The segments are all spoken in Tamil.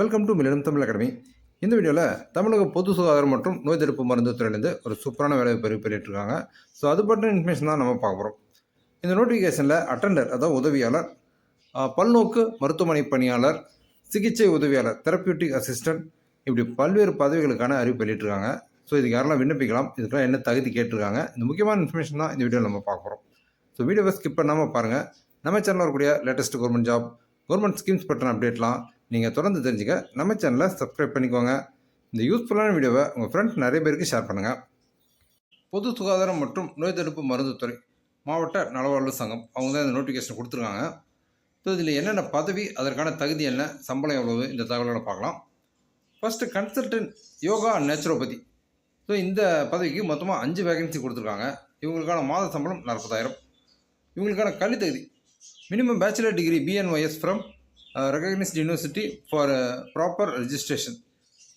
வெல்கம் டு மில்லியம் தமிழ் அகாடமி இந்த வீடியோவில் தமிழக பொது சுகாதாரம் மற்றும் நோய் தடுப்பு மருந்து துறையிலேருந்து ஒரு சூப்பரான வேலை பெரு இருக்காங்க ஸோ அது பற்றின இன்ஃபர்மேஷன் தான் நம்ம பார்க்க போகிறோம் இந்த நோட்டிஃபிகேஷனில் அட்டெண்டர் அதாவது உதவியாளர் பல்நோக்கு மருத்துவமனை பணியாளர் சிகிச்சை உதவியாளர் தெரப்பியூட்டிக் அசிஸ்டன்ட் இப்படி பல்வேறு பதவிகளுக்கான அறிவிப்பு வெளியிட்டிருக்காங்க ஸோ இதுக்கு யாரெல்லாம் விண்ணப்பிக்கலாம் இதுக்கெல்லாம் என்ன தகுதி கேட்டிருக்காங்க இந்த முக்கியமான இன்ஃபர்மேஷன் தான் இந்த வீடியோவில் நம்ம பார்க்க போகிறோம் ஸோ வீடியோவை ஸ்கிப் பண்ணாமல் பாருங்கள் நம்ம சேனலில் வரக்கூடிய latest government job government schemes பற்றின அப்டேட்லாம் நீங்கள் தொடர்ந்து தெரிஞ்சுக்க நம்ம சேனலை சப்ஸ்கிரைப் பண்ணிக்கோங்க. இந்த யூஸ்ஃபுல்லான வீடியோவை உங்கள் ஃப்ரெண்ட்ஸ் நிறைய பேருக்கு ஷேர் பண்ணுங்கள் பொது சுகாதாரம் மற்றும் நோய் தடுப்பு மருந்துத்துறை மாவட்ட நலவாழ்வு சங்கம் அவங்க தான் இந்த நோட்டிஃபிகேஷன் கொடுத்துருக்காங்க. ஸோ இதில் என்னென்ன பதவி அதற்கான தகுதி என்ன சம்பளம் எவ்வளவு இந்த தகவலோட பார்க்கலாம். First consultant yoga and naturopathy so இந்த பதவிக்கு மொத்தமாக அஞ்சு வேகன்சி கொடுத்துருக்காங்க. இவங்களுக்கான மாத சம்பளம் நாற்பதாயிரம். இவங்களுக்கான கல்வி தகுதி minimum bachelor degree BNOS from recognised university for proper registration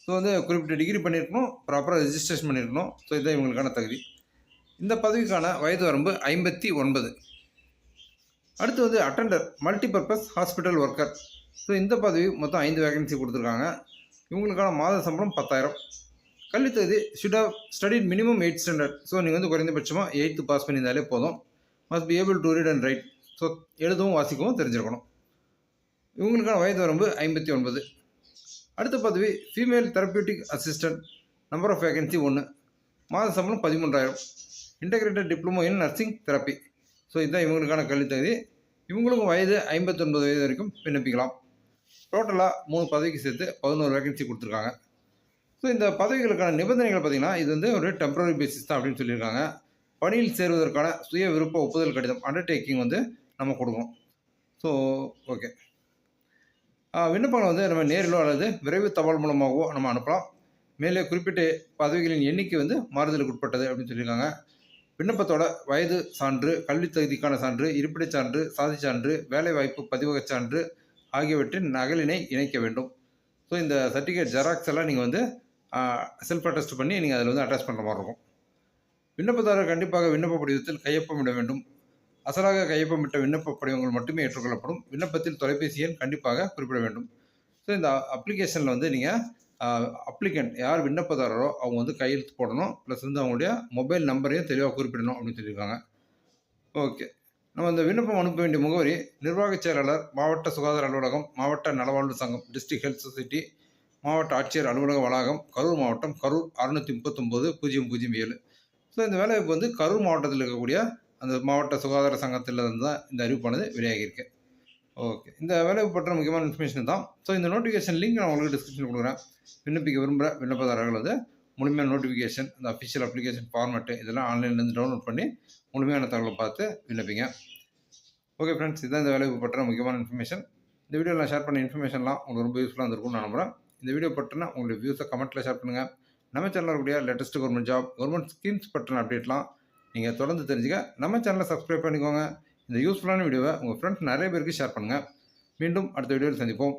so வந்து குறிப்பிட்ட டிகிரி பண்ணியிருக்கணும் ப்ராப்பராக ரெஜிஸ்ட்ரேஷன் பண்ணியிருக்கணும் ஸோ இதுதான் இவங்களுக்கான தகுதி. இந்த பதவிக்கான வயது வரம்பு ஐம்பத்தி ஒன்பது. அடுத்து வந்து attender multipurpose hospital worker so இந்த பதவி மொத்தம் ஐந்து வேகன்சி கொடுத்துருக்காங்க. இவங்களுக்கான மாத சம்பளம் பத்தாயிரம். கல்வித்தகுதி should have studied minimum eight standard so நீங்கள் வந்து குறைந்தபட்சமாக எயித்து பாஸ் பண்ணியிருந்தாலே போதும். Must be able to read and write so எழுதவும் வாசிக்கவும் தெரிஞ்சிருக்கணும். இவங்களுக்கான வயது வரம்பு ஐம்பத்தி ஒன்பது. அடுத்த பதவி female therapeutic assistant number of vacancy ஒன்று மாத சம்பளம் பதிமூன்றாயிரம். Integrated diploma in nursing therapy so இதுதான் இவங்களுக்கான கல்வித்தகுதி இவங்களுக்கும் வயது ஐம்பத்தொன்பது வயது வரைக்கும் விண்ணப்பிக்கலாம். டோட்டலாக மூணு பதவிக்கு சேர்த்து பதினோரு வேகன்சி கொடுத்துருக்காங்க. ஸோ இந்த பதவிகளுக்கான நிபந்தனைகள் பார்த்திங்கன்னா இது வந்து ஒரு டெம்பரரி பேசிஸ் தான் அப்படின்னு சொல்லியிருக்காங்க. பணியில் சேருவதற்கான சுய விருப்ப ஒப்புதல் கடிதம் அண்டர்டேக்கிங் வந்து நம்ம கொடுக்கணும். ஸோ ஓகே விண்ணப்பங்கள் வந்து நம்ம நேரிலோ அல்லது விரைவு தபால் மூலமாகவோ நம்ம அனுப்பலாம். மேலே குறிப்பிட்ட பதவிகளின் எண்ணிக்கை வந்து மாறுதலுக்கு உட்பட்டது அப்படின்னு சொல்லியிருக்காங்க. விண்ணப்பத்தோட வயது சான்று கல்வி தகுதிக்கான சான்று இருப்பிடச் சான்று சாதி சான்று வேலைவாய்ப்பு பதிவகச் சான்று ஆகியவற்றின் நகலினை இணைக்க வேண்டும். ஸோ இந்த சர்டிஃபிகேட் ஜெராக்ஸ் எல்லாம் நீங்கள் வந்து செல்ஃப் அட்டஸ்ட் பண்ணி நீங்கள் அதில் வந்து அட்டாச் பண்ணுற மாதிரி இருக்கும். விண்ணப்பதாரர் கண்டிப்பாக விண்ணப்ப படிவத்தில் கையொப்பமிட வேண்டும். அசலாக கையொப்பமிட்ட விண்ணப்ப படிவங்கள் மட்டுமே ஏற்றுக்கொள்ளப்படும். விண்ணப்பத்தில் தொலைபேசி எண் கண்டிப்பாக குறிப்பிட வேண்டும். ஸோ இந்த அப்ளிகேஷனில் வந்து நீங்கள் அப்ளிகண்ட் யார் விண்ணப்பதாரரோ அவங்க வந்து கையெழுத்து போடணும். ப்ளஸ் வந்து அவங்களுடைய மொபைல் நம்பரையும் தெளிவாக குறிப்பிடணும் அப்படின்னு சொல்லியிருக்காங்க. ஓகே நம்ம இந்த விண்ணப்பம் அனுப்ப வேண்டிய முகவரி நிர்வாகச் செயலாளர் மாவட்ட சுகாதார அலுவலகம் மாவட்ட நலவாழ்வு சங்கம் டிஸ்ட்ரிக்ட் ஹெல்த் சொசைட்டி மாவட்ட ஆட்சியர் அலுவலக வளாகம் கரூர் மாவட்டம் கரூர் அறுநூற்றி முப்பத்தொம்போது பூஜ்ஜியம் பூஜ்ஜியம் ஏழு. ஸோ இந்த வேலைவாய்ப்பு வந்து கரூர் மாவட்டத்தில் இருக்கக்கூடிய அந்த மாவட்ட சுகாதார சங்கத்தில் இருந்து தான் இந்த அறிவிப்பானது வெளியாகியிருக்கு. ஓகே. இந்த வேலை பற்ற முக்கியமான இன்ஃபர்மேஷன் தான் ஸோ இந்த நோட்டிஃபிகேஷன் லிங்க் நான் உங்களுக்கு டிஸ்கிரிப்ஷன் கொடுக்குறேன். விண்ணப்பிக்க விரும்புகிற விண்ணப்பதாரர்கள் வந்து முழுமையான நோட்டிஃபிகேஷன் அந்த அஃபிஷியல் அப்ளிகேஷன் ஃபார்மேட்டு இதெல்லாம் ஆன்லைன்லேருந்து டவுன்லோட் பண்ணி முழுமையான தகவலை பார்த்து விண்ணப்பிங்க. ஓகே ஃப்ரெண்ட்ஸ் இதுதான் இந்த வேலைக்கு பற்றின முக்கியமான இன்ஃபர்மேஷன் இந்த வீடியோவில் நான் ஷேர் பண்ண இன்ஃபர்மேஷன்லாம் உங்களுக்கு ரொம்ப யூஸ்ஃபுல்லாக இருந்திருக்கும்னு நான் நம்புறேன். இந்த வீடியோ பற்றினா உங்களுடைய வியூஸை கமெண்ட்டில் ஷேர் பண்ணுங்கள் நம்ம சேனலில் இருக்கக்கூடிய latest government job government schemes பற்றின அப்டேட்லாம் நீங்கள் தொடர்ந்து தெரிஞ்சுக்க நம்ம சேனலை சப்ஸ்கிரைப் பண்ணிக்கோங்க. இந்த யூஸ்ஃபுல்லான வீடியோவை உங்கள் ஃப்ரெண்ட்ஸ் நிறைய பேருக்கு ஷேர் பண்ணுங்கள் மீண்டும் அடுத்த வீடியோவில் சந்திப்போம்.